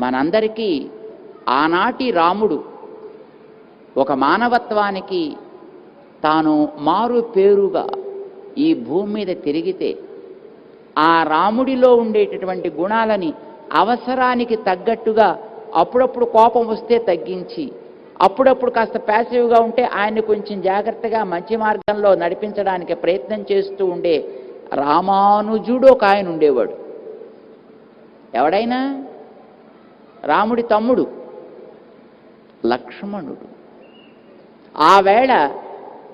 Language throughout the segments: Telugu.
మనందరికీ ఆనాటి రాముడు ఒక మానవత్వానికి తాను మారు పేరుగా ఈ భూమి మీద తిరిగితే ఆ రాముడిలో ఉండేటటువంటి గుణాలని అవసరానికి తగ్గట్టుగా అప్పుడప్పుడు కోపం వస్తే తగ్గించి అప్పుడప్పుడు కాస్త ప్యాసివ్గా ఉంటే ఆయన్ని కొంచెం జాగ్రత్తగా మంచి మార్గంలో నడిపించడానికి ప్రయత్నం చేస్తూ ఉండే రామానుజుడు ఒక ఆయన ఉండేవాడు. ఎవడైనా? రాముడి తమ్ముడు లక్ష్మణుడు. ఆ వేళ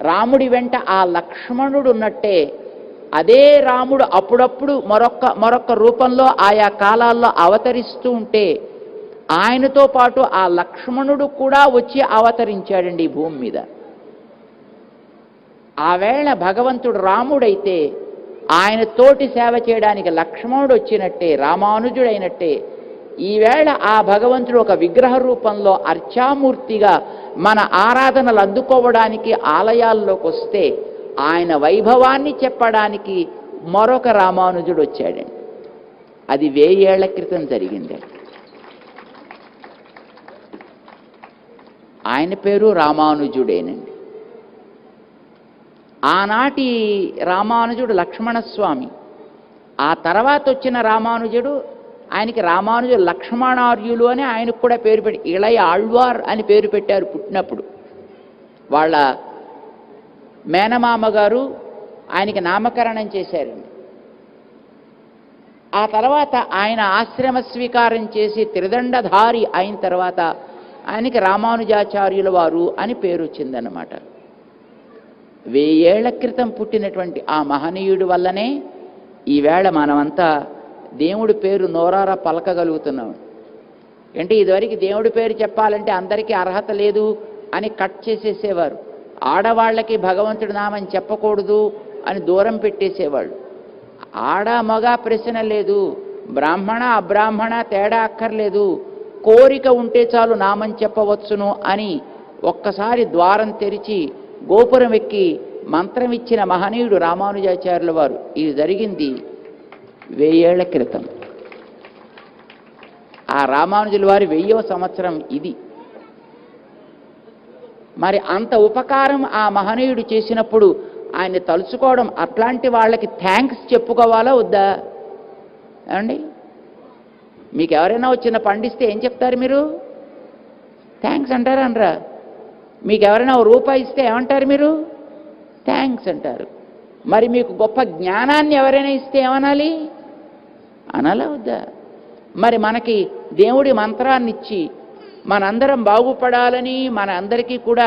రాముడి వెంట ఆ లక్ష్మణుడు ఉన్నట్టే అదే రాముడు అప్పుడప్పుడు మరొక్క మరొక్క రూపంలో ఆయా కాలాల్లో అవతరిస్తూ ఉంటే ఆయనతో పాటు ఆ లక్ష్మణుడు కూడా వచ్చి అవతరించాడండి భూమి మీద. ఆవేళ భగవంతుడు రాముడైతే ఆయన తోటి సేవ చేయడానికి లక్ష్మణుడు వచ్చినట్టే రామానుజుడైనట్టే ఈవేళ ఆ భగవంతుడు ఒక విగ్రహ రూపంలో అర్చామూర్తిగా మన ఆరాధనలు అందుకోవడానికి ఆలయాల్లోకి వస్తే ఆయన వైభవాన్ని చెప్పడానికి మరొక రామానుజుడు వచ్చాడండి. అది వేయేళ్ళ క్రితం జరిగిందండి ఆయన పేరు రామానుజుడేనండి. ఆనాటి రామానుజుడు లక్ష్మణస్వామి. ఆ తర్వాత వచ్చిన రామానుజుడు ఆయనకి రామానుజు లక్ష్మణార్యులు అని ఆయనకు కూడా పేరు పెట్టి ఇళయ ఆళ్వార్ అని పేరు పెట్టారు పుట్టినప్పుడు. వాళ్ళ మేనమామ గారు ఆయనకి నామకరణం చేశారండి. ఆ తర్వాత ఆయన ఆశ్రమ స్వీకారం చేసి త్రిదండధారి అయిన తర్వాత ఆయనకి రామానుజాచార్యుల వారు అని పేరు వచ్చిందన్నమాట. వెయ్యేళ్ళ క్రితం పుట్టినటువంటి ఆ మహనీయుడి వల్లనే ఈవేళ మనమంతా దేవుడి పేరు నోరారా పలకగలుగుతున్నాం. అంటే ఇదివరకు దేవుడి పేరు చెప్పాలంటే అందరికీ అర్హత లేదు అని కట్ చేసేసేవారు. ఆడవాళ్ళకి భగవంతుడి నామని చెప్పకూడదు అని దూరం పెట్టేసేవాళ్ళు. ఆడ మగ ప్రశ్న లేదు బ్రాహ్మణ అబ్రాహ్మణ తేడా అక్కర్లేదు కోరిక ఉంటే చాలు నామం చెప్పవచ్చును అని ఒక్కసారి ద్వారం తెరిచి గోపురం ఎక్కి మంత్రం ఇచ్చిన మహనీయుడు రామానుజాచార్యుల వారు ఇది జరిగింది. వెయ్యేళ్ళ క్రితం. ఆ రామానుజుల వారి వెయ్యో సంవత్సరం ఇది. మరి అంత ఉపకారం ఆ మహనీయుడు చేసినప్పుడు ఆయన్ని తలుచుకోవడం అట్లాంటి వాళ్ళకి థ్యాంక్స్ చెప్పుకోవాలా వద్దా? ఏమండి? మీకు ఎవరైనా వచ్చిన పండిస్తే ఏం చెప్తారు మీరు? థ్యాంక్స్ అంటారా అనరా? మీకు ఎవరైనా రూపాయి ఇస్తే ఏమంటారు మీరు? థ్యాంక్స్ అంటారు. మరి మీకు గొప్ప జ్ఞానాన్ని ఎవరైనా ఇస్తే ఏమనాలి? అనాలా వద్దా మరి మనకి దేవుడి మంత్రాన్ని ఇచ్చి మనందరం బాగుపడాలని మన అందరికీ కూడా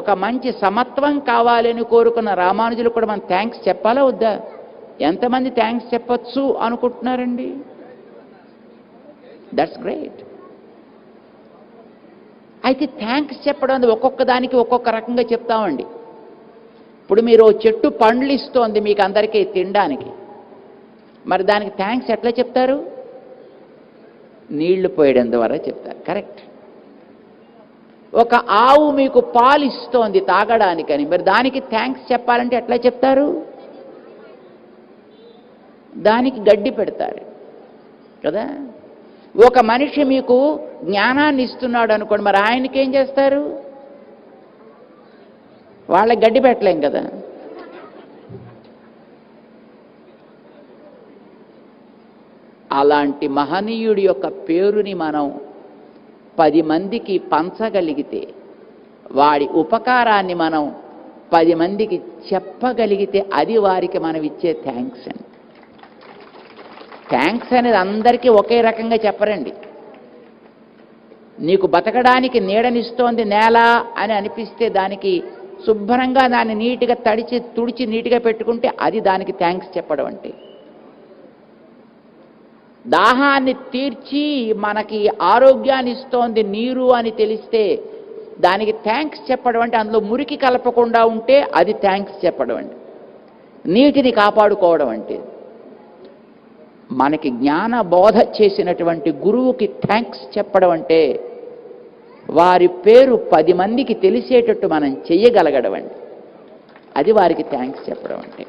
ఒక మంచి సమత్వం కావాలని కోరుకున్న రామానుజులు కూడా మనం థ్యాంక్స్ చెప్పాలా వద్దా? ఎంతమంది థ్యాంక్స్ చెప్పచ్చు అనుకుంటున్నారండి? దట్స్ గ్రేట్ అయితే థ్యాంక్స్ చెప్పడం అనేది ఒక్కొక్క దానికి ఒక్కొక్క రకంగా చెప్తామండి. ఇప్పుడు మీరు చెట్టు పండ్లు ఇస్తోంది మీకు అందరికీ తినడానికి. మరి దానికి థ్యాంక్స్ ఎట్లా చెప్తారు? నీళ్ళు పోయడం ద్వారా చెప్తారు. కరెక్ట్. ఒక ఆవు మీకు పాలు ఇస్తోంది తాగడానికని మరి దానికి థ్యాంక్స్ చెప్పాలంటే ఎట్లా చెప్తారు? దానికి గడ్డి పెడతారు. కదా? ఒక మనిషి మీకు జ్ఞానాన్ని ఇస్తున్నాడు అనుకోండి మరి ఆయనకి ఏం చేస్తారు? వాళ్ళకి గడ్డి పెట్టలేం కదా? అలాంటి మహనీయుడి యొక్క పేరుని మనం పది మందికి పంచగలిగితే వాడి ఉపకారాన్ని మనం పది మందికి చెప్పగలిగితే అది వారికి మనం ఇచ్చే థ్యాంక్స్ అండి. థ్యాంక్స్ అనేది అందరికీ ఒకే రకంగా చెప్పరండి. నీకు బతకడానికి నీడనిస్తోంది నేల అని అనిపిస్తే దానికి శుభ్రంగా దాన్ని నీట్గా తడిచి తుడిచి నీట్గా పెట్టుకుంటే అది దానికి థ్యాంక్స్ చెప్పడం అంటే. దాహాన్ని తీర్చి మనకి ఆరోగ్యాన్ని ఇస్తోంది నీరు అని తెలిస్తే దానికి థ్యాంక్స్ చెప్పడం అంటే అందులో మురికి కలపకుండా ఉంటే అది థ్యాంక్స్ చెప్పడం అండి. నీటిని కాపాడుకోవడం అంటే మనకి జ్ఞాన బోధ చేసినటువంటి గురువుకి థ్యాంక్స్ చెప్పడం అంటే వారి పేరు పది మందికి తెలిసేటట్టు మనం చెయ్యగలగడం అండి. అది వారికి థ్యాంక్స్ చెప్పడం అంటే.